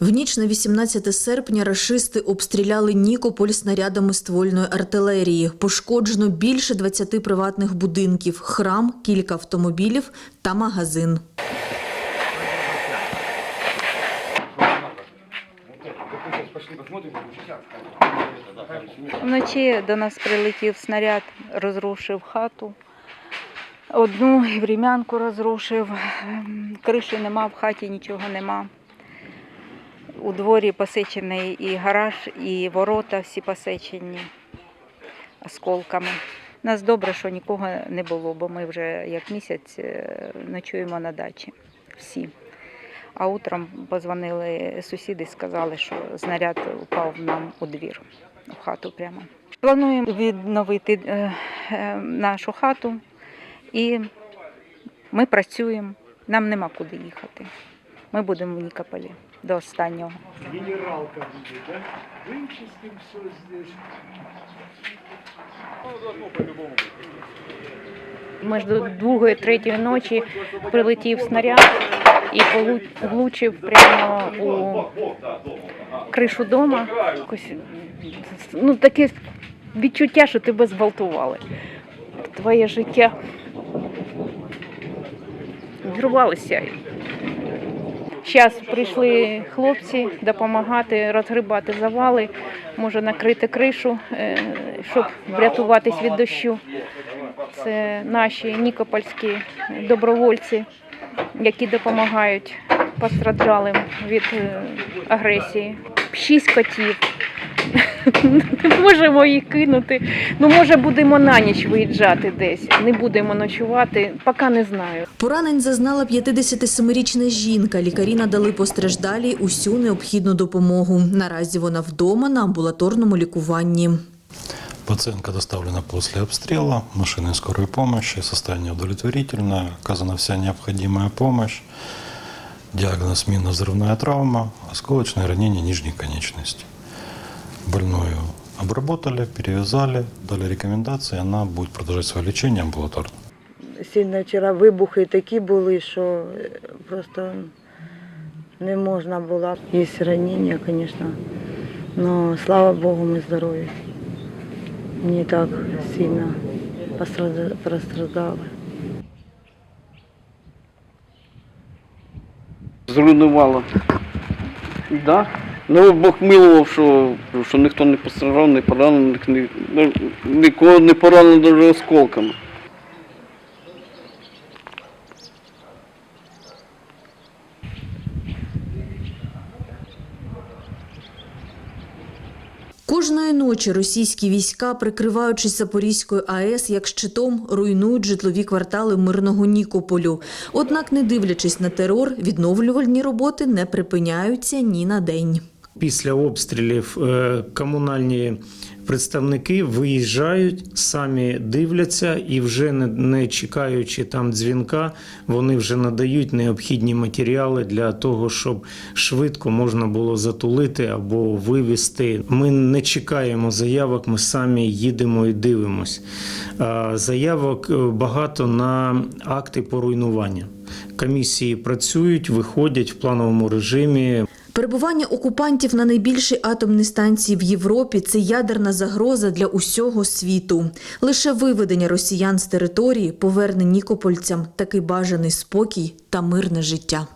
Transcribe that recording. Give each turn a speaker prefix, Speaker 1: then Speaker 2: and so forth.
Speaker 1: В ніч на 18 серпня рашисти обстріляли Нікополь снарядами ствольної артилерії. Пошкоджено більше 20 приватних будинків, храм, кілька автомобілів та магазин.
Speaker 2: Вночі до нас прилетів снаряд, розрушив хату. Одну і розрушив. Ем, Криші нема, в хаті нічого нема. У дворі посечений і гараж, і ворота всі посечені осколками. Нас добре, що нікого не було, бо ми вже як місяць е, ночуємо на дачі. Всі. А утром позвонили сусіди, сказали, що знаряд упав нам у двір, в хату прямо. Плануємо відновити е, е, нашу хату і ми працюємо. Нам нема куди їхати. Ми будемо в Нікополі до останнього.
Speaker 3: Генералка будет, да? Вычистим все здесь.
Speaker 2: Ми ж до другої, третьої ночі прилетів снаряд і влучив прямо у кришу дома. Ну, таке відчуття, що тебе зґвалтували. Твоє життя зірвалося. Зараз прийшли хлопці допомагати розгрібати завали, може накрити кришу, е, щоб врятуватись від дощу. Це наші нікопольські добровольці, які допомагають постраждалим від е, агресії. Шість котів. Не можемо їх кинути. Ну, може, будемо на ніч виїжджати десь. Не будемо ночувати, поки не знаю.
Speaker 1: Поранень зазнала 57-річна жінка. Лікарі надали постраждалій усю необхідну допомогу. Наразі вона вдома на амбулаторному лікуванні.
Speaker 4: Пациентка доставлена после обстрела машиной скорой помощи, состояние удовлетворительное, оказана вся необходимая помощь. Диагноз минно-взрывная травма, осколочное ранение нижней конечности. Больную обработали, перевязали, дали рекомендации, она будет продолжать свое лечение амбулаторно.
Speaker 5: Сильно вчора вибухи такі були, що е, просто не можна було. Є ранення, звісно. Но слава Богу, ми здорові. Не так сильно пострадали.
Speaker 6: Зруйнувало. Да. Ну, Бог милував, що, що ніхто не постраждав, не поранений, ні, нікого не поранено навіть осколками.
Speaker 1: Кожної ночі російські війська, прикриваючись Запорізькою АЕС як щитом, руйнують житлові квартали мирного Нікополю. Однак, не дивлячись на терор, відновлювальні роботи не припиняються ні на день.
Speaker 3: Після обстрілів е, комунальні представники виїжджають, самі дивляться і вже не, чекаючи там дзвінка, вони вже надають необхідні матеріали для того, щоб швидко можна було затулити або вивезти. Ми не чекаємо заявок, ми самі їдемо і дивимось. Заявок е, багато на акти по руйнування. Комісії працюють, виходять в плановому режимі.
Speaker 1: Перебування окупантів на найбільшій атомній станції в Європі це ядерна загроза для усього світу. Лише виведення росіян з території поверне нікопольцям такий бажаний спокій та мирне життя.